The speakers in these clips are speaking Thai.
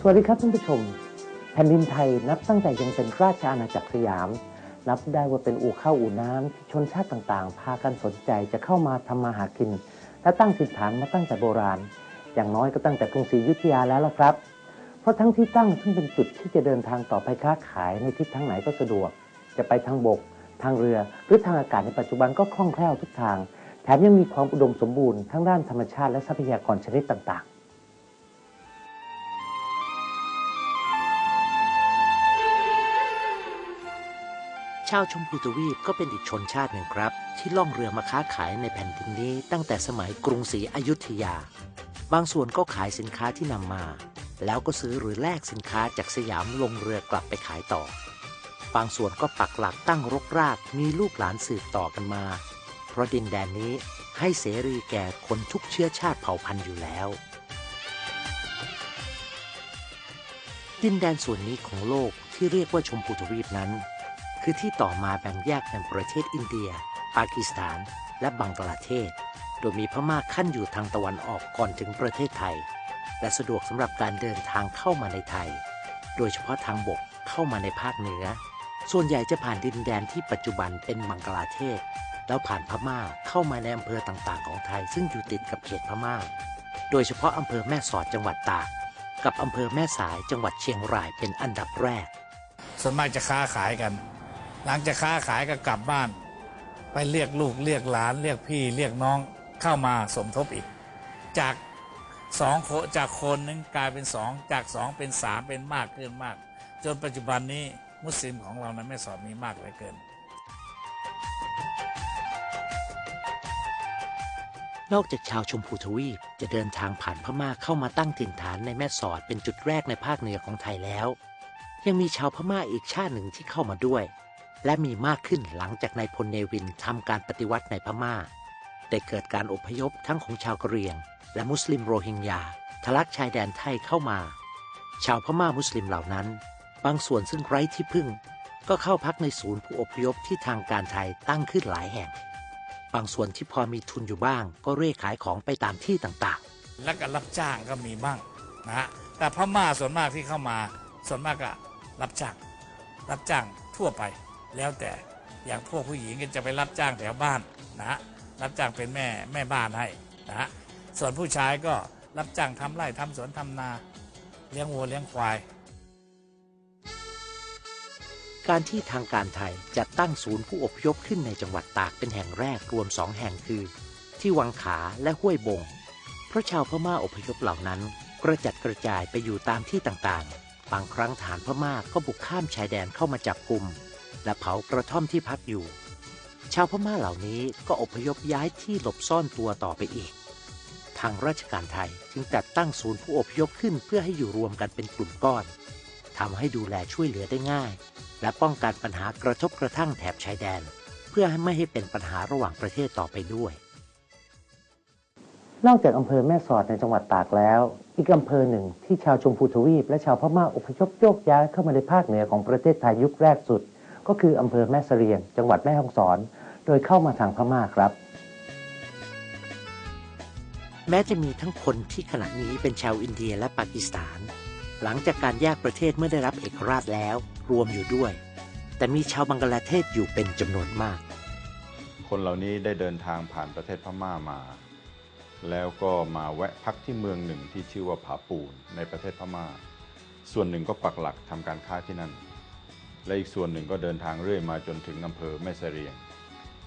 สวัสดีครับท่านผู้ชม แผ่นดินไทยนับตั้งแต่ยังเป็นราชอาณาจักรสยาม นับได้ว่าเป็นอู่ข้าวอู่น้ำที่ชนชาติต่างๆ พากันสนใจจะเข้ามาทำมาหากิน และตั้งถิ่นฐานมาตั้งแต่โบราณ อย่างน้อยก็ตั้งแต่กรุงศรีอยุธยาแล้วละครับ เพราะทั้งที่ตั้งซึ่งเป็นจุดที่จะเดินทางต่อไปค้าขายในทิศทางไหนก็สะดวก จะไปทางบก ทางเรือหรือทางอากาศในปัจจุบันก็คล่องแคล่วทุกทาง แถมยังมีความอุดมสมบูรณ์ทั้งด้านธรรมชาติและทรัพยากรชนิดต่างๆ ชาวชมพูทวีปก็เป็นอีกชนชาติหนึ่งครับ ที่ล่องเรือมาค้าขายในแผ่นดินนี้ ตั้งแต่สมัยกรุงศรีอยุธยา บางส่วนก็ขายสินค้าที่นำมา แล้วก็ซื้อหรือแลกสินค้าจากสยามลงเรือกลับไปขายต่อ บางส่วนก็ปักหลักตั้งรกรากมีลูกหลานสืบต่อกันมา เพราะดินแดนนี้ให้เสรีแก่คนทุกเชื้อชาติเผ่าพันธุ์อยู่แล้ว ดินแดนส่วนนี้ของโลกที่เรียกว่าชมพูทวีปนั้น คือที่ต่อมาแบ่งแยกเป็นประเทศอินเดีย ปากีสถาน และบังกลาเทศ โดยมีพม่าขั้นอยู่ทางตะวันออกก่อนถึงประเทศไทย และสะดวกสำหรับการเดินทางเข้ามาในไทย โดยเฉพาะทางบกเข้ามาในภาคเหนือ ส่วนใหญ่จะผ่านดินแดนที่ปัจจุบันเป็นบังกลาเทศ แล้วผ่านพม่าเข้ามาในอำเภอต่างๆ ของไทย ซึ่งอยู่ติดกับเขตพม่า โดยเฉพาะอำเภอแม่สอดจังหวัดตาก กับอำเภอแม่สายจังหวัดเชียงรายเป็นอันดับแรกส่วนมากจะค้าขายกัน หลังจากค้าขายก็กลับบ้าน ไปเรียกลูกเรียกหลาน เรียกพี่เรียกน้องเข้ามาสมทบอีก จากสองคจากคนหนึงกลายเป็นสองจากสองเป็นสามเป็นมากขึ้นมาก จนปัจจุบันนี้มุสลิมของเราในไม่สอนมีมากเหลือเกิน นอกจากชาวชมพูทวีปจะเดินทางผ่านพม่าเข้ามาตั้งถิ่นฐานในแม่สอดเป็นจุดแรกในภาคเหนือของไทยแล้ว ยังมีชาวพม่าอีกชาติหนึ่งที่เข้ามาด้วย และมีมากขึ้นหลังจากนายพลเนวินทำการปฏิวัติในพม่า ได้เกิดการอพยพทั้งของชาวกะเหรี่ยง และมุสลิมโรฮิงญาทะลักชายแดนไทยเข้ามา ชาวพม่ามุสลิมเหล่านั้น บางส่วนซึ่งไร้ที่พึ่ง ก็เข้าพักในศูนย์ผู้อพยพที่ทางการไทยตั้งขึ้นหลายแห่ง บางส่วนที่พอมีทุนอยู่บ้าง ก็เร่ขายของไปตามที่ต่างๆ และก็รับจ้างก็มีบ้างนะฮะแต่พม่าส่วนมากที่เข้ามาส่วนมากก็รับจ้าง รับจ้างทั่วไป แล้วแต่อย่างพวกผู้หญิงก็จะไปรับจ้างแถวบ้านนะฮะรับจ้างเป็นแม่แม่บ้านให้นะฮะส่วนผู้ชายก็รับจ้างทำไร่ทำสวนทำนาเลี้ยงวัวเลี้ยงควาย การที่ทางการไทยจัดตั้งศูนย์ผู้อพยพขึ้นในจังหวัดตากเป็นแห่งแรกรวมสองแห่งคือ ที่วังขาและห้วยบง เพราะชาวพม่าอพยพเหล่านั้นกระจัดกระจายไปอยู่ตามที่ต่างๆ บางครั้งฐานพม่าก็บุกข้ามชายแดนเข้ามาจับกลุ่ม และเผากระท่อมที่พักอยู่ ชาวพม่าเหล่านี้ก็อพยพย้ายที่หลบซ่อนตัวต่อไปอีก ทางราชการไทยจึงจัดตั้งศูนย์ผู้อพยพขึ้นเพื่อให้อยู่รวมกันเป็นกลุ่มก้อนทำให้ดูแลช่วยเหลือได้ง่าย และป้องกันปัญหากระทบกระทั่งแถบชายแดน เพื่อให้ไม่ให้เป็นปัญหาระหว่างประเทศต่อไปด้วย นอกจากอำเภอแม่สอดในจังหวัดตากแล้ว อีกอำเภอหนึ่งที่ชาวชมพูทวีปและชาวพม่าอพยพโยกย้ายเข้ามาในภาคเหนือของประเทศไทยยุคแรกสุด ก็คืออำเภอแม่เสรียง จังหวัดแม่ฮ่องสอน โดยเข้ามาทางพม่าครับ แม้จะมีทั้งคนที่ขณะนี้เป็นชาวอินเดียและปากีสถาน หลังจากการแยกประเทศเมื่อได้รับเอกราชแล้วรวมอยู่ด้วย แต่มีชาวบังกลาเทศอยู่เป็นจำนวนมาก คนเหล่านี้ได้เดินทางผ่านประเทศพม่ามา แล้วก็มาแวะพักที่เมืองหนึ่งที่ชื่อว่าผาปูนในประเทศพม่า ส่วนหนึ่งก็ปักหลักทำการค้าที่นั่น และอีกส่วนหนึ่งก็เดินทางเรื่อยมาจนถึงอำเภอแม่เสรียง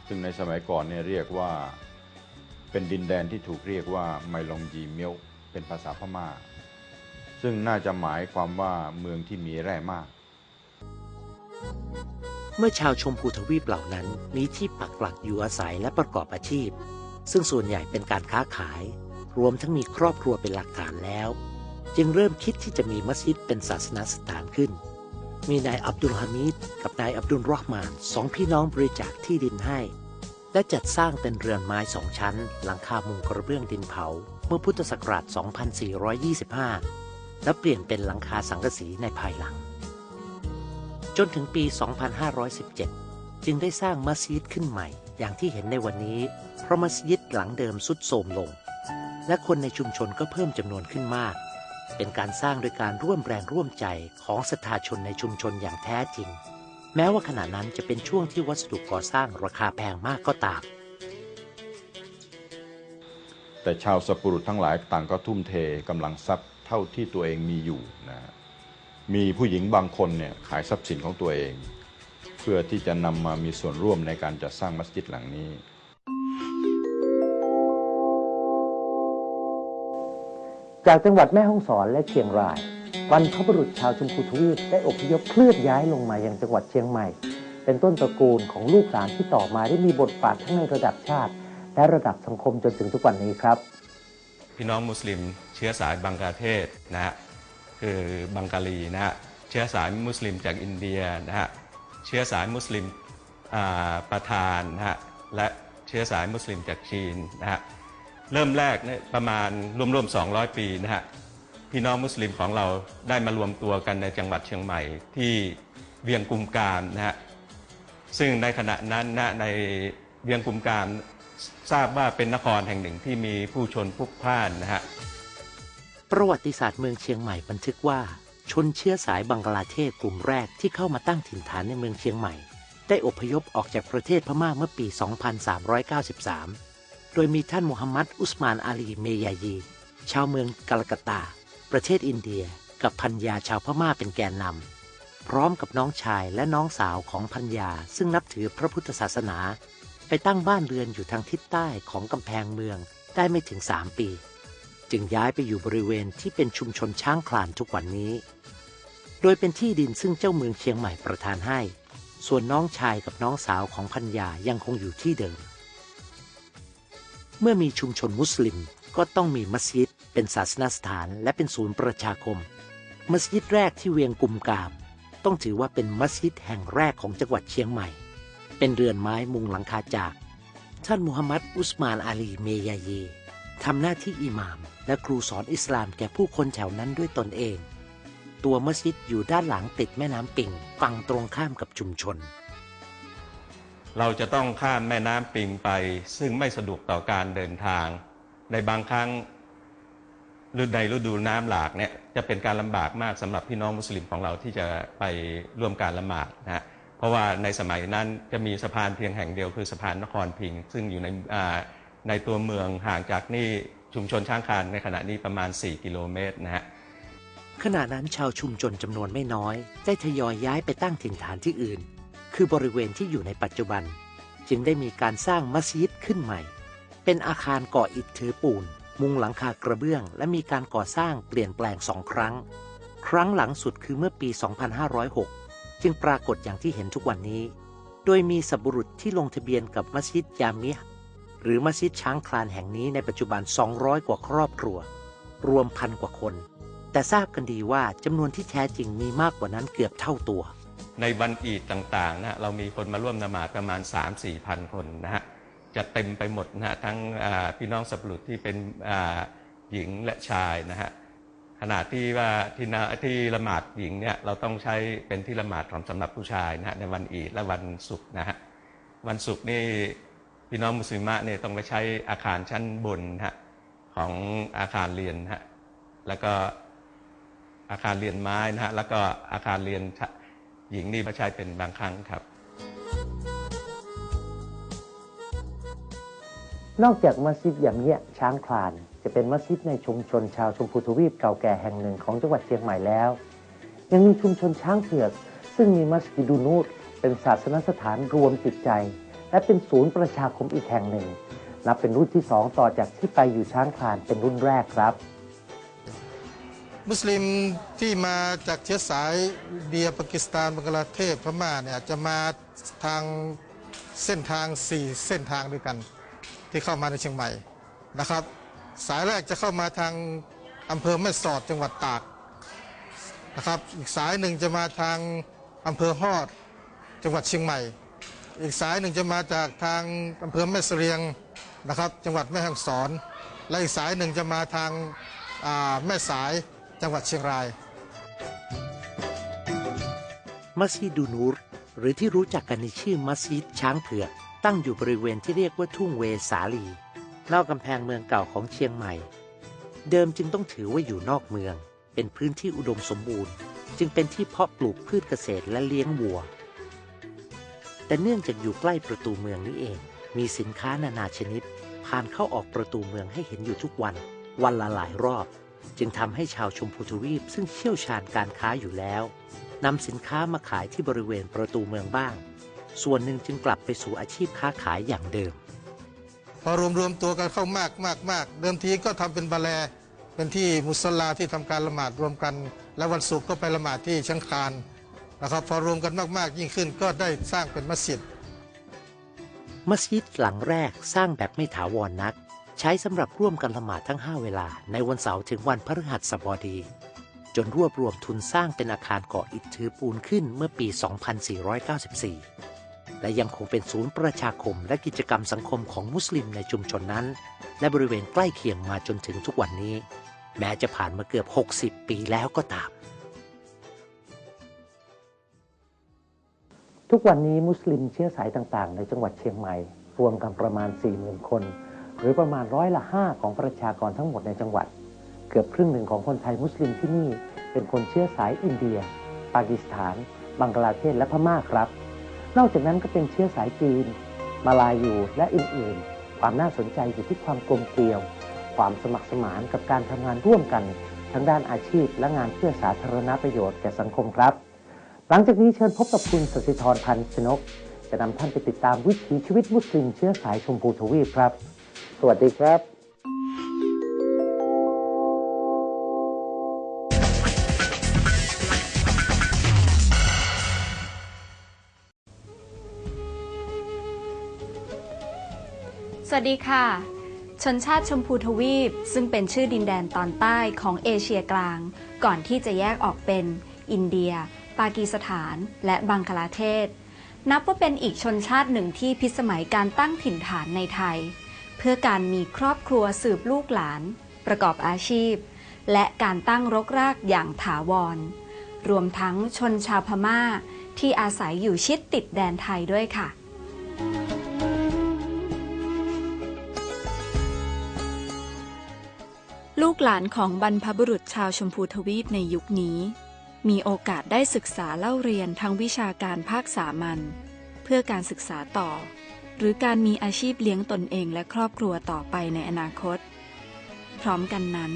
ซึ่งในสมัยก่อนเนี่ยเรียกว่าเป็นดินแดนที่ถูกเรียกว่าไมลองยีเมียวเป็นภาษาพม่า ซึ่งน่าจะหมายความว่าเมืองที่มีแร่มาก เมื่อชาวชมพูทวีปเหล่านั้นมีที่ปักหลักอยู่อาศัยและประกอบอาชีพ ซึ่งส่วนใหญ่เป็นการค้าขาย รวมทั้งมีครอบครัวเป็นหลักฐานแล้ว จึงเริ่มคิดที่จะมีมัสยิดเป็นศาสนสถานขึ้น มีนายอับดุลฮามิดกับนายอับดุลรอห์มานสองพี่น้องบริจาคที่ดินให้ และจัดสร้างเป็นเรือนไม้สองชั้น หลังคามุงกระเบื้องดินเผา เมื่อพุทธศักราช 2425 และเปลี่ยนเป็นหลังคาสังกะสีในภายหลัง จนถึงปี 2517 จึงได้สร้างมัสยิดขึ้นใหม่ อย่างที่เห็นในวันนี้ เพราะมัสยิดหลังเดิมสุดโทรมลง และคนในชุมชนก็เพิ่มจำนวนขึ้นมาก เป็นการสร้างโดยการร่วมแรงร่วมใจของศรัทธาชนในชุมชนอย่างแท้จริง แม้ว่าขณะนั้นจะเป็นช่วงที่วัสดุก่อสร้างราคาแพงมากก็ตาม แต่ชาวสปุรุษทั้งหลายต่างก็ทุ่มเทกำลังทรัพย์เท่าที่ตัวเองมีอยู่นะมีผู้หญิงบางคนเนี่ยขายทรัพย์สินของตัวเอง เพื่อที่จะนำมามีส่วนร่วมในการจัดสร้างมัสยิดหลังนี้ จากจังหวัดแม่ฮ่องสอนและเชียงรายบรรพบุรุษชาวชมพูทวีปได้อพยพเคลื่อนย้ายลงมายังจังหวัดเชียงใหม่ เป็นต้นตระกูลของลูกหลานที่ต่อมาได้มีบทบาททั้งในระดับชาติ และระดับสังคมจนถึงทุกวันนี้ครับ พี่น้องมุสลิม เชื้อสายบังกลาเทศนะฮะคือบังกาลีนะฮะเชื้อสายมุสลิมจากอินเดียนะฮะเชื้อสายมุสลิมประธานนะฮะและเชื้อสายมุสลิมจากจีนนะฮะ เริ่มแรกเนี่ยประมาณร่วมๆ200 ปีนะฮะพี่น้องมุสลิมของเราได้มารวมตัวกันในจังหวัดเชียงใหม่ที่เวียงกุมกามนะฮะซึ่งในขณะนั้นนะในเวียงกุมกามทราบว่าเป็นนครแห่งหนึ่งที่มีผู้ชนพลุกพล่านนะฮะประวัติศาสตร์เมืองเชียงใหม่บันทึกว่า ชนเชื้อสายบังกลาเทศกลุ่มแรกที่เข้ามาตั้งถิ่นฐานในเมืองเชียงใหม่ ได้อพยพออกจากประเทศพม่าเมื่อปี 2393 โดยมีท่านมูฮัมหมัดอุสมานอาลีเมยายี ชาวเมืองกัลกตา ประเทศอินเดีย กับพัญญาชาวพม่าเป็นแกนนำพร้อมกับน้องชายและน้องสาวของพัญญาซึ่งนับถือพระพุทธศาสนา ไปตั้งบ้านเรือนอยู่ทางทิศใต้ของกำแพงเมืองได้ไม่ถึง3ปี จึงย้ายไปอยู่บริเวณที่เป็นชุมชนช้างคลานทุกวันนี้ โดยเป็นที่ดินซึ่งเจ้าเมืองเชียงใหม่ประทานให้ ส่วนน้องชายกับน้องสาวของพัญญายังคงอยู่ที่เดิม เมื่อมีชุมชนมุสลิมก็ต้องมีมัสยิดเป็นศาสนสถานและเป็นศูนย์ประชาคม มัสยิดแรกที่เวียงกุมกาม ต้องถือว่าเป็นมัสยิดแห่งแรกของจังหวัดเชียงใหม่ เป็นเรือนไม้มุงหลังคาจาก ท่านมูฮัมหมัดอุสมานอาลีเมยาเยทำหน้าที่อิหม่าม และครูสอนอิสลามแก่ผู้คนแถวนั้นด้วยตนเอง ตัวมัสยิดอยู่ด้านหลังติดแม่น้ำปิงฝั่งตรงข้ามกับชุมชน เราจะต้องข้ามแม่น้ำปิงไป ซึ่งไม่สะดวกต่อการเดินทาง ในบางครั้งฤดูในฤดูน้ำหลากเนี่ยจะเป็นการลำบากมากสำหรับพี่น้องมุสลิมของเราที่จะไปร่วมการละหมาดนะฮะเพราะว่าในสมัยนั้นจะมีสะพานเพียงแห่งเดียวคือสะพานนครพิง ซึ่งอยู่ในในตัวเมืองห่างจากนี่ชุมชนช้างคานในขณะนี้ประมาณ 4 กิโลเมตรนะฮะขณะนั้นชาวชุมชนจำนวนไม่น้อย ได้ทยอยย้ายไปตั้งถิ่นฐานที่อื่น คือบริเวณที่อยู่ในปัจจุบัน จึงได้มีการสร้างมัสยิดขึ้นใหม่ เป็นอาคารก่ออิฐถือปูน มุงหลังคากระเบื้อง และมีการก่อสร้างเปลี่ยนแปลงสองครั้ง ครั้งหลังสุดคือเมื่อปี 2506 จึงปรากฏอย่างที่เห็นทุกวันนี้ โดยมีสับบุรุษที่ลงทะเบียนกับมัสยิดยามิห์หรือมัสยิดช้างคลานแห่งนี้ในปัจจุบัน 200 กว่าครอบครัว รวมพันกว่าคน แต่ทราบกันดีว่าจำนวนที่แท้จริงมีมากกว่านั้นเกือบเท่าตัว ในวันอีดต่างๆนะเรามีคนมาร่วมนมาดประมาณ 3 4พันคนนะฮะจะเต็มไปหมดนะฮะทั้งพี่น้องสับปะรุษที่เป็นหญิงและชายนะฮะขณะที่ว่าที่นาที่ละหมาดหญิงเนี่ยเราต้องใช้เป็นที่ละหมาดของสำหรับผู้ชายนะฮะในวันอีดและวันศุกร์นะฮะวันศุกร์นี่พี่น้องมุสลิมะเนี่ยต้องไปใช้อาคารชั้นบนนะฮะของอาคารเรียนนะฮะแล้วก็อาคารเรียนไม้นะฮะแล้วก็อาคารเรียน หญิงนี่มาใช้เป็นบางครั้งครับ นอกจากมัสยิดอย่ามเยช้างคลาน จะเป็นมัสยิดในชุมชนชาวชมพูทวีปเก่าแก่แห่งหนึ่งของจังหวัดเชียงใหม่แล้ว ยังมีชุมชนช้างเผือกซึ่งมีมัสยิดูนูดเป็นศาสนสถานรวมจิตใจ และเป็นศูนย์ประชาคมอีกแห่งหนึ่งนับเป็นรุ่นที่สองต่อจากที่ไปอยู่ช้างคลานเป็นรุ่นแรกครับ มุสลิมที่มาจากเชื้อสายเดียปากีสถานบังกลาเทศพม่าเนี่ยจะมาทางเส้นทาง 4 เส้นทางด้วยกัน ที่เข้ามาในเชียงใหม่นะครับ สายแรกจะเข้ามาทางอำเภอแม่สอดจังหวัดตากนะครับ อีกสายหนึ่งจะมาทางอำเภอฮอดจังหวัดเชียงใหม่ อีกสายหนึ่งจะมาจากทางอำเภอแม่เสรียงนะครับ จังหวัดแม่ฮ่องสอน และอีกสายหนึ่งจะมาทางแม่สาย จังหวัดเชียงราย มัสยิดดูนูร หรือที่รู้จักกันในชื่อมัสยิดช้างเผือก ตั้งอยู่บริเวณที่เรียกว่าทุ่งเวสาลี นอกกำแพงเมืองเก่าของเชียงใหม่ เดิมจึงต้องถือว่าอยู่นอกเมือง เป็นพื้นที่อุดมสมบูรณ์ จึงเป็นที่เพาะปลูกพืชเกษตรและเลี้ยงวัว แต่เนื่องจากอยู่ใกล้ประตูเมืองนี้เอง มีสินค้านานาชนิดผ่านเข้าออกประตูเมืองให้เห็นอยู่ทุกวัน วันละหลายรอบ จึงทำให้ชาวชมพูทวีปซึ่งเชี่ยวชาญการค้าอยู่แล้วนำสินค้ามาขายที่บริเวณประตูเมืองบ้าง ส่วนหนึ่งจึงกลับไปสู่อาชีพค้าขายอย่างเดิม พอรวมรวมตัวกันเข้ามากมากมากเดิมทีก็ทำเป็นบาแลเป็นที่มุสลาที่ทำการละหมาดรวมกัน และวันศุกร์ก็ไปละหมาดที่ชังคานนะครับพอรวมกันมากๆ ยิ่งขึ้นก็ได้สร้างเป็นมัสยิด มัสยิดหลังแรกสร้างแบบไม่ถาวรนัก ใช้สำหรับร่วมกันละหมาดทั้ง 5 เวลา ในวันเสาร์ถึงวันพฤหัสบดี จนรวบรวมทุนสร้างเป็นอาคารก่ออิฐถือปูนขึ้นเมื่อปี 2494 และยังคงเป็นศูนย์ประชาคมและกิจกรรมสังคมของมุสลิมในชุมชนนั้น และบริเวณใกล้เคียงมาจนถึงทุกวันนี้ แม้จะผ่านมาเกือบ 60 ปีแล้วก็ตาม ทุกวันนี้มุสลิมเชื้อสายต่างๆ ในจังหวัดเชียงใหม่รวมกันประมาณ40,000 คน หรือประมาณร้อยละ5ของประชากรทั้งหมดในจังหวัด เกือบครึ่งหนึ่งของคนไทยมุสลิมที่นี่ เป็นคนเชื้อสายอินเดีย ปากีสถาน บังกลาเทศและพม่าครับ นอกจากนั้นก็เป็นเชื้อสายจีน มาลายูและอื่นๆ ความน่าสนใจอยู่ที่ความกลมเกลียว ความสมัครสมานกับการทำงานร่วมกันทั้งด้านอาชีพและงานเพื่อสาธารณประโยชน์แก่สังคมครับ หลังจากนี้เชิญพบกับคุณสศิธรพันธ์ชนก จะนำท่านไปติดตามวิถีชีวิตมุสลิมเชื้อสายชมพูทวีปครับ สวัสดีครับสวัสดีค่ะ ชนชาติชมพูทวีป ซึ่งเป็นชื่อดินแดนตอนใต้ของเอเชียกลาง ก่อนที่จะแยกออกเป็น อินเดีย ปากีสถาน และบังคลาเทศ นับว่าเป็นอีกชนชาติหนึ่งที่พิสมัยการตั้งถิ่นฐานในไทย เพื่อการมีครอบครัวสืบลูกหลาน ประกอบอาชีพ และการตั้งรกรากอย่างถาวร รวมทั้งชนชาวพม่าที่อาศัยอยู่ชิดติดแดนไทยด้วยค่ะ ลูกหลานของบรรพบุรุษชาวชมพูทวีปในยุคนี้ มีโอกาสได้ศึกษาเล่าเรียนทั้งวิชาการภาคสามัญเพื่อการศึกษาต่อ หรือการมีอาชีพเลี้ยงตนเองและครอบครัวต่อไปในอนาคต พร้อมกันนั้น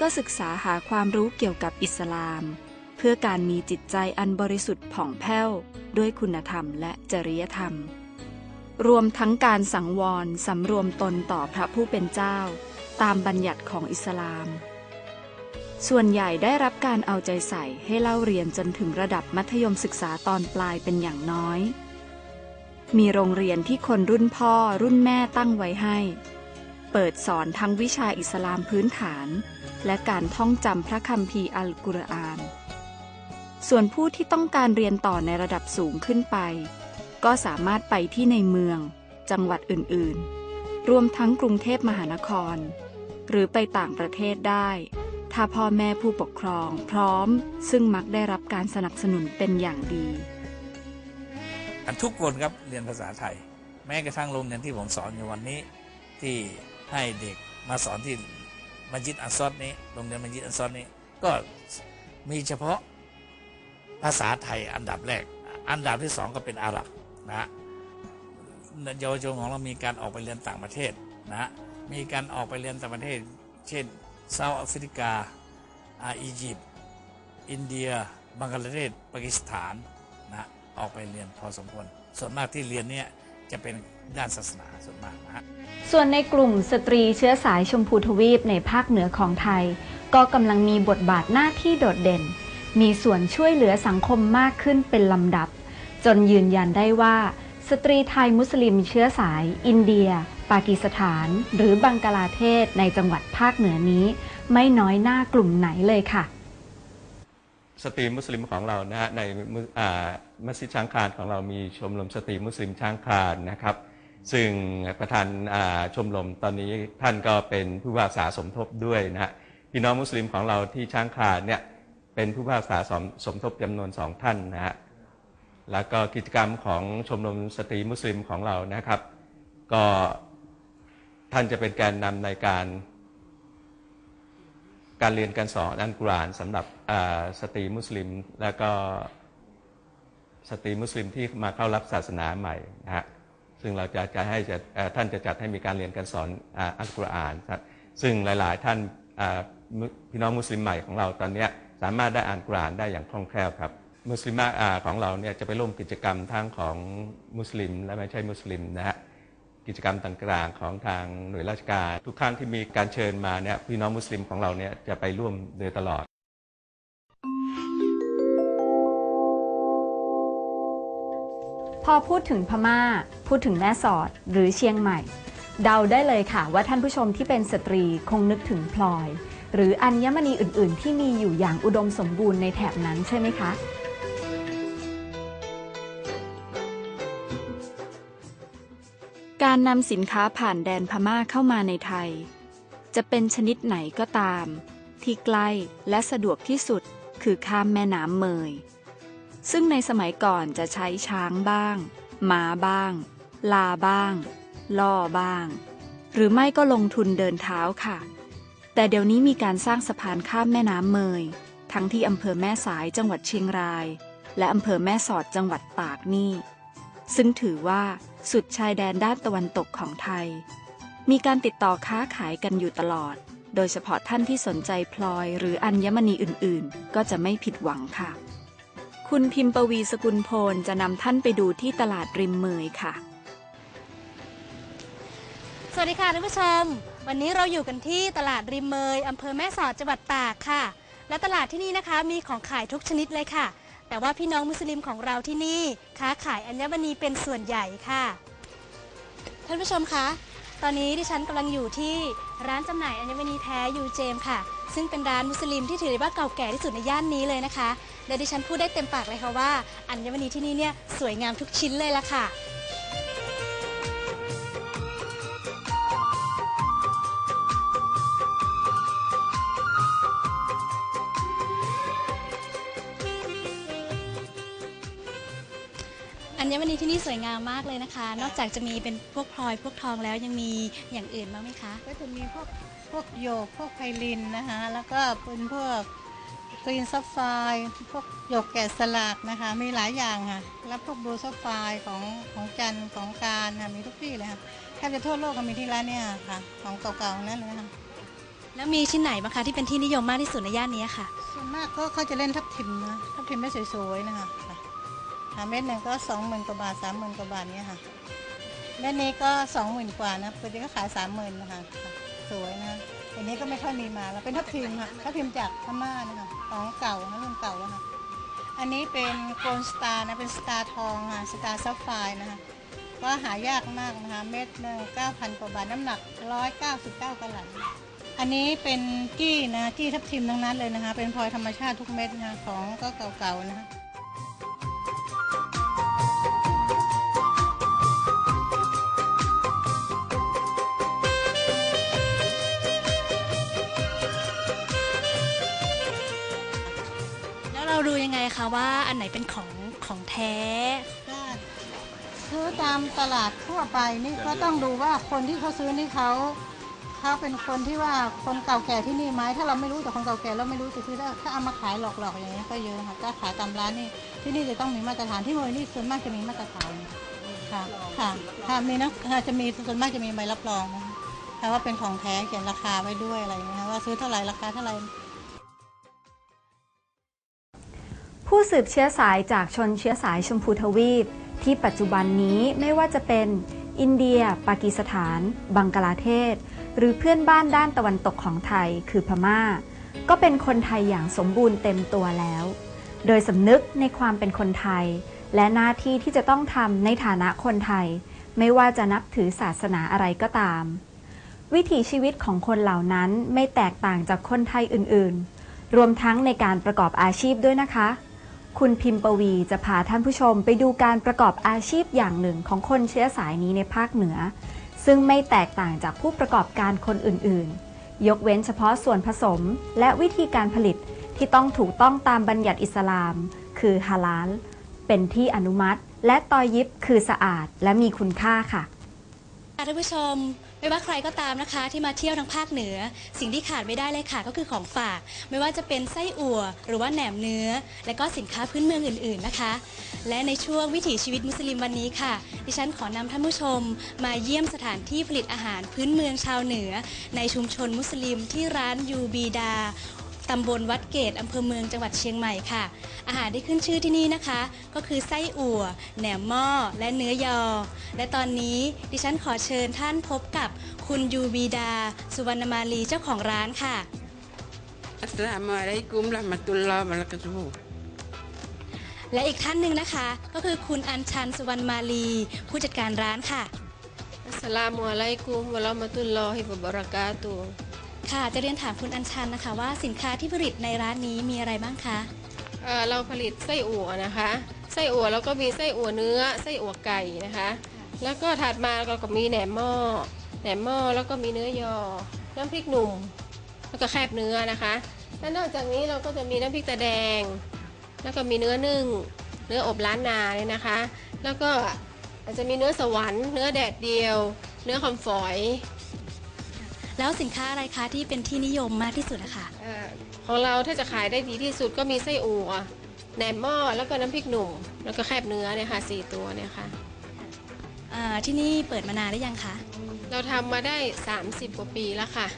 ก็ศึกษาหาความรู้เกี่ยวกับอิสลาม เพื่อการมีจิตใจอันบริสุทธิ์ผ่องแผ้ว ด้วยคุณธรรมและจริยธรรม รวมทั้งการสังวรสำรวมตนต่อพระผู้เป็นเจ้า ตามบัญญัติของอิสลาม ส่วนใหญ่ได้รับการเอาใจใส่ให้เล่าเรียนจนถึงระดับมัธยมศึกษาตอนปลายเป็นอย่างน้อย มีโรงเรียนที่คนรุ่นพ่อรุ่นแม่ตั้งไว้ให้ เปิดสอนทั้งวิชาอิสลามพื้นฐาน และการท่องจำพระคัมภีร์อัลกุรอาน ส่วนผู้ที่ต้องการเรียนต่อในระดับสูงขึ้นไป ก็สามารถไปที่ในเมือง จังหวัดอื่นๆ รวมทั้งกรุงเทพมหานคร หรือไปต่างประเทศได้ ถ้าพ่อแม่ผู้ปกครองพร้อม ซึ่งมักได้รับการสนับสนุนเป็นอย่างดี กันทุกคนครับเรียนภาษาไทย แม้กระทั่งโรงเรียนที่ผมสอนอยู่วันนี้ ที่ให้เด็กมาสอนที่มัสยิดอัสซอดนี้โรงเรียนมัสยิดอัสซอดนี้ ก็มีเฉพาะภาษาไทยอันดับแรก อันดับที่สองก็เป็นอาหรับนะเยาวชนของเรามีการออกไปเรียนต่างประเทศนะมีการออกไปเรียนต่างประเทศ เช่นเซาท์แอฟริกาอาอียิปต์อินเดีย บังกลาเทศปากีสถาน ออกไปเรียนพอสมควร ส่วนมากที่เรียนเนี่ยจะเป็นด้านศาสนาส่วนมากนะฮะส่วนในกลุ่มสตรีเชื้อสายชมพูทวีปในภาคเหนือของไทย ก็กำลังมีบทบาทหน้าที่โดดเด่น มีส่วนช่วยเหลือสังคมมากขึ้นเป็นลำดับ จนยืนยันได้ว่า สตรีไทยมุสลิมเชื้อสาย อินเดีย ปากีสถาน หรือบังกลาเทศในจังหวัดภาคเหนือนี้ ไม่น้อยหน้ากลุ่มไหนเลยค่ะ สตรีมุสลิมของเรานะฮะใน มัสยิดช้างคานของเรามีชมรมสตรีมุสลิมช้างคานนะครับ ซึ่งประธานาชมรมตอนนี้ท่านก็เป็นผู้พิพากษาสมทบด้วยนะฮะพี่น้องมุสลิมของเราที่ช้างคานเนี่ยเป็นผู้พิพากษาสมสมทบจำนวนสองท่านนะฮะแล้วก็กิจกรรมของชมรมสตรีมุสลิมของเรานะครับ ก็ท่านจะเป็นแกนนำในการการเรียนการสอนอันกุรอานสำหรับสตรีมุสลิม และก็ สตรีมุสลิมที่มาเข้ารับศาสนาใหม่นะฮะซึ่งเราจะจะให้จะท่านจะจัดให้มีการเรียนการสอนอ่าอัลกุรอานครับซึ่งหลาย ๆ ท่านอ่ามุพี่น้องมุสลิมใหม่ของเราตอนนี้สามารถได้อ่านกุรอานได้อย่างคล่องแคล่วครับมุสลิมของเราเนี่ยจะไปร่วมกิจกรรมทั้งของมุสลิม และไม่ใช่มุสลิมนะฮะกิจกรรมต่างๆของทางหน่วยราชการ ทุกครั้งที่มีการเชิญมาเนี่ยพี่น้องมุสลิมของเราเนี่ยจะไปร่วมโดยตลอด อพูดถึงพม่า พูดถึงแม่สอดหรือเชียงใหม่ เดาได้เลยค่ะว่าท่านผู้ชมที่เป็นสตรีคงนึกถึงพลอย หรืออัญมณีอื่น ๆ ที่มีอยู่อย่างอุดมสมบูรณ์ในแถบนั้นใช่ไหมคะการนำสินค้าผ่านแดนพม่าเข้ามาในไทย จะเป็นชนิดไหนก็ตาม ที่ใกล้และสะดวกที่สุดคือข้ามแม่น้ำเมย ซึ่งในสมัยก่อนจะใช้ช้างบ้างม้าบ้าง ลาบ้าง ล่อบ้าง หรือไม่ก็ลงทุนเดินเท้าค่ะ แต่เดี๋ยวนี้มีการสร้างสะพานข้ามแม่น้ำเมย ทั้งที่อำเภอแม่สายจังหวัดเชียงราย และอำเภอแม่สอดจังหวัดตากนี่ ซึ่งถือว่าสุดชายแดนด้านตะวันตกของไทย มีการติดต่อค้าขายกันอยู่ตลอด โดยเฉพาะท่านที่สนใจพลอยหรืออัญมณีอื่นๆ ก็จะไม่ผิดหวังค่ะ คุณพิมพ์ปวีสกุลพลจะนำท่านไปดูที่ตลาดริมเมยค่ะ สวัสดีค่ะท่านผู้ชม วันนี้เราอยู่กันที่ตลาดริมเมยอำเภอแม่สอดจังหวัดตากค่ะ และตลาดที่นี่นะคะมีของขายทุกชนิดเลยค่ะ แต่ว่าพี่น้องมุสลิมของเราที่นี่ค้าขายอัญมณีเป็นส่วนใหญ่ค่ะ ท่านผู้ชมคะ ตอนนี้ดิฉันกำลังอยู่ที่ร้านจำหน่ายอัญมณีแท้ยูเจมค่ะ ซึ่งเป็นร้านมุสลิมที่ถือได้ว่าเก่าแก่ที่สุดในย่านนี้เลยนะคะ และดิฉันพูดได้เต็มปากเลยค่ะว่า อัญมณีที่นี่เนี่ยสวยงามทุกชิ้นเลยละค่ะ อัญมณีที่นี่สวยงามมากเลยนะคะ นอกจากจะมีเป็นพวกพลอยพวกทองแล้วยังมีอย่างอื่นบ้างไหมคะ ก็จะมีพวกพวกโยกพวกไพลินนะคะ แล้วก็เป็นพวกกรีนซับไฟพวกโยกแกะสลักนะคะ มีหลายอย่างค่ะ แล้วพวกบลูซับไฟของของจันทร์ของการค่ะมีทุกที่เลยค่ะแทบจะทั่วโลกก็มีที่ร้านเนี่ยค่ะ ของเก่าๆนั่นเลยค่ะแล้วมีชิ้นไหนบ้างคะที่เป็นที่นิยมมากที่สุดในย่านนี้ค่ะ ส่วนมากก็เขาจะเล่นทับทิมนะทับทิมไม่สวยๆนะคะ ค่ะเม็ดหนึ่งก็สองหมื่นกว่าบาทสามหมื่นกว่าบาทเนี่ยค่ะเม็ดนี้ก็สองหมื่นกว่านะปกติก็ขายสามหมื่นนะคะสวยนะอันนี้ก็ไม่ค่อยมีมาแล้วเป็นทับทิมค่ะทับทิมจากพม่านะคะของเก่านะรุ่นเก่าอะค่ะอันนี้เป็นโกลสตาร์นะเป็นสตาร์ทองค่ะสตาร์ซัฟไฟนะคะก็หายากมากนะคะเม็ดหนึ่งเก้าพันกว่าบาทน้ำหนักร้อยเก้าสิบเก้ากะลัดอันนี้เป็นกี้นะกี้ทับทิมทั้งนั้นเลยนะคะ เป็นพลอยธรรมชาติทุกเม็ดนะคะของก็เก่าๆนะคะ อันไหนเป็นของของแท้ ก็ซื้อตามตลาดทั่วไปนี่ก็ต้องดูว่าคนที่เขาซื้อนี่เขาเขาเป็นคนที่ว่าคนเก่าแก่ที่นี่ไหมถ้าเราไม่รู้แต่คนเก่าแก่เราไม่รู้จะซื้อได้ถ้าเอามาขายหลอกๆอย่างนี้ยก็เยอะค่ะถ้าขายตามร้านนี่ที่นี่จะต้องมีมาตรฐานที่เมยนี่ส่วนมากจะมีมาตรฐานค่ะค่ะค่ะมีนะจะมีส่วนมากจะมีใบรับรองนะคะว่าเป็นของแท้เขียนราคาไว้ด้วยอะไรอย่างเงี้ยว่าซื้อเท่าไหร่ราคาเท่าไหร่ ผู้สืบเชื้อสายจากชนเชื้อสายชมพูทวีป ที่ปัจจุบันนี้ไม่ว่าจะเป็น อินเดีย ปากีสถาน บังกลาเทศ หรือเพื่อนบ้านด้านตะวันตกของไทยคือพม่า ก็เป็นคนไทยอย่างสมบูรณ์เต็มตัวแล้ว โดยสำนึกในความเป็นคนไทย และหน้าที่ที่จะต้องทำในฐานะคนไทย ไม่ว่าจะนับถือศาสนาอะไรก็ตาม วิถีชีวิตของคนเหล่านั้นไม่แตกต่างจากคนไทยอื่น ๆ รวมทั้งในการประกอบอาชีพด้วยนะคะ คุณพิมพ์ปวีจะพาท่านผู้ชมไปดูการประกอบอาชีพอย่างหนึ่งของคนเชื้อสายนี้ในภาคเหนือ ซึ่งไม่แตกต่างจากผู้ประกอบการคนอื่น ๆ ยกเว้นเฉพาะส่วนผสมและวิธีการผลิตที่ต้องถูกต้องตามบัญญัติอิสลาม คือฮาลาลเป็นที่อนุมัติ และตอยิบคือสะอาดและมีคุณค่าค่ะค่ะท่านผู้ชม ไม่ว่าใครก็ตามนะคะ ที่มาเที่ยวทางภาคเหนือ สิ่งที่ขาดไม่ได้เลยค่ะก็คือของฝาก ไม่ว่าจะเป็นไส้อั่ว หรือว่าแหนมเนื้อ และก็สินค้าพื้นเมืองอื่นๆนะคะ และในช่วงวิถีชีวิตมุสลิมวันนี้ค่ะ ดิฉันขอนำท่านผู้ชม มาเยี่ยมสถานที่ผลิตอาหารพื้นเมืองชาวเหนือ ในชุมชนมุสลิมที่ร้านยูบีดา ตำบลวัดเกตอำเภอเมืองจังหวัดเชียงใหม่ค่ะ อาหารที่ขึ้นชื่อที่นี่นะคะ ก็คือไส้อั่ว แหนมหม้อ และเนื้อยอ และตอนนี้ดิฉันขอเชิญท่านพบกับคุณยูบีดา สุวรรณมาลีเจ้าของร้านค่ะ อัสสลามุอะลัยกุมละมะตุลลอฮ์วะบะเราะกาตุฮ์และอีกท่านหนึ่งนะคะ ก็คือคุณอัญชันสุวรรณมาลี ผู้จัดการร้านค่ะ อัสสลามุอะลัยกุมวะเราะมะตุลลอฮิวะบะเราะกาตุฮ์ ค่ะ จะเรียนถามคุณอัญชันนะคะว่าสินค้าที่ผลิตในร้านนี้มีอะไรบ้างคะ เอ่อเราผลิตไส้อั่วนะคะ ไส้อั่วแล้วก็มีไส้อั่วเนื้อ ไส้อั่วไก่นะคะ แล้วก็ถัดมาเราก็มีแหนมหม้อ แหนมหม้อแล้วก็มีเนื้อยอ น้ำพริกหนุ่ม แล้วก็แคบเนื้อนะคะ แล้วนอกจากนี้เราก็จะมีน้ำพริกตาแดง แล้วก็มีเนื้อนึ่ง เนื้ออบล้านนาเนี่ยนะคะ แล้วก็อาจจะมีเนื้อสวรรค์ เนื้อแดดเดียว เนื้อคอมฝอย แล้วสินค้าอะไรคะที่เป็นที่นิยมมากที่สุดอะค่ะเอ่อของเราถ้าจะขายได้ดีที่สุดก็มีไส้อั่วแหนมหม้อแล้วก็น้ำพริกหนุ่ม แล้วก็แคบเนื้อเนี่ยค่ะสี่ตัวเนี่ยค่ะ อ่าที่นี่เปิดมานานหรือยังคะเราทำมาได้ 30 กว่าปีแล้วค่ะ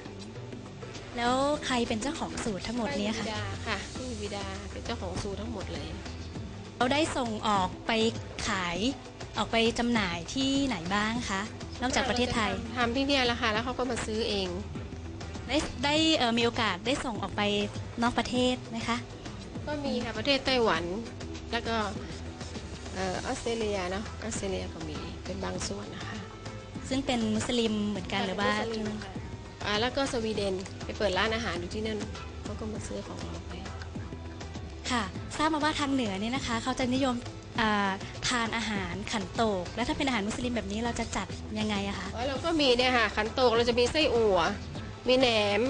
แล้วใครเป็นเจ้าของสูตรทั้งหมดเนี้ยป้าค่ะวิดาค่ะพี่วิดาเป็นเจ้าของสูตรทั้งหมดเลย เราได้ส่งออกไปขายออกไปจำหน่ายที่ไหนบ้างคะ นอกจากประเทศไทยทำที่เนี่ยแหละค่ะแล้วเขาก็มาซื้อเอง ได้ได้เอ่อมีโอกาสได้ส่งออกไปนอกประเทศไหมคะ ก็มีค่ะประเทศไต้หวัน แล้วก็เอ่อออสเตรเลียเนาะออสเตรเลียก็มีเป็นบางส่วนนะคะซึ่งเป็นมุสลิมเหมือนกันหรือว่ามุสลิมค่ะอ่าแล้วก็สวีเดนไปเปิดร้านอาหารอยู่ที่นั่นเขาก็มาซื้อของเราไป ค่ะทราบมาว่าทางเหนือเนี่ยนะคะ เขาจะนิยมอ่าทานอาหารขันโตก แล้วถ้าเป็นอาหารมุสลิมแบบนี้เราจะจัดยังไงอะคะอ๋อเราก็มีเนี่ยค่ะขันโตกเราจะมีไส้อั่ว มีแหนม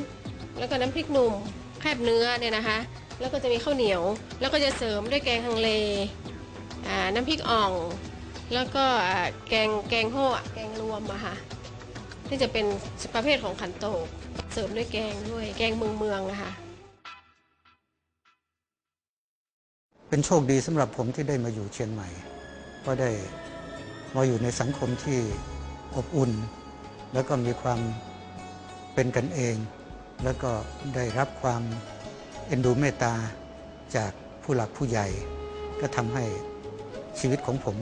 แล้วก็น้ำพริกหนุ่มแคบเนื้อเนี่ยนะคะ แล้วก็จะมีข้าวเหนียว แล้วก็จะเสริมด้วยแกงฮังเลอ่าน้ำพริกอ่อง แล้วก็อ่าแกงแกงโห่อะแกงรวมอะค่ะที่จะเป็นประเภทของขันโตก เสริมด้วยแกงด้วยแกงเมืองเมืองๆอะค่ะ เป็นโชคดีสำหรับผมที่ได้มาอยู่เชียงใหม่ ก็ได้มาอยู่ในสังคมที่อบอุ่น แล้วก็มีความเป็นกันเอง แล้วก็ได้รับความเอ็นดูเมตตาจากผู้หลักผู้ใหญ่ ก็ทำให้ชีวิตของผม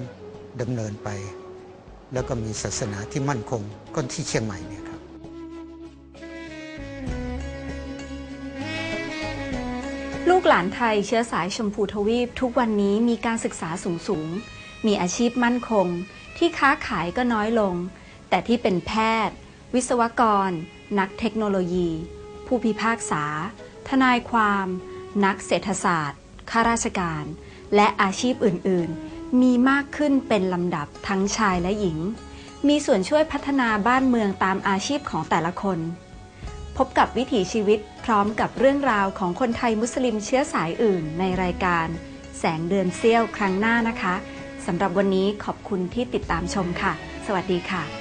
ดำเนินไป แล้วก็มีศาสนาที่มั่นคงก็ที่เชียงใหม่เนี่ย หลานไทยเชื้อสายชมพูทวีป ทุกวันนี้มีการศึกษาสูงสูง มีอาชีพมั่นคง ที่ค้าขายก็น้อยลง แต่ที่เป็นแพทย์ วิศวกร นักเทคโนโลยี ผู้พิพากษา ทนายความ นักเศรษฐศาสตร์ ข้าราชการ และอาชีพอื่น ๆ มีมากขึ้นเป็นลำดับทั้งชายและหญิง มีส่วนช่วยพัฒนาบ้านเมืองตามอาชีพของแต่ละคน พบกับวิถีชีวิตพร้อมกับเรื่องราวของคนไทยมุสลิมเชื้อสายอื่นในรายการ แสงเดือนเซี่ยวครั้งหน้านะคะสำหรับวันนี้ขอบคุณที่ติดตามชมค่ะ สวัสดีค่ะ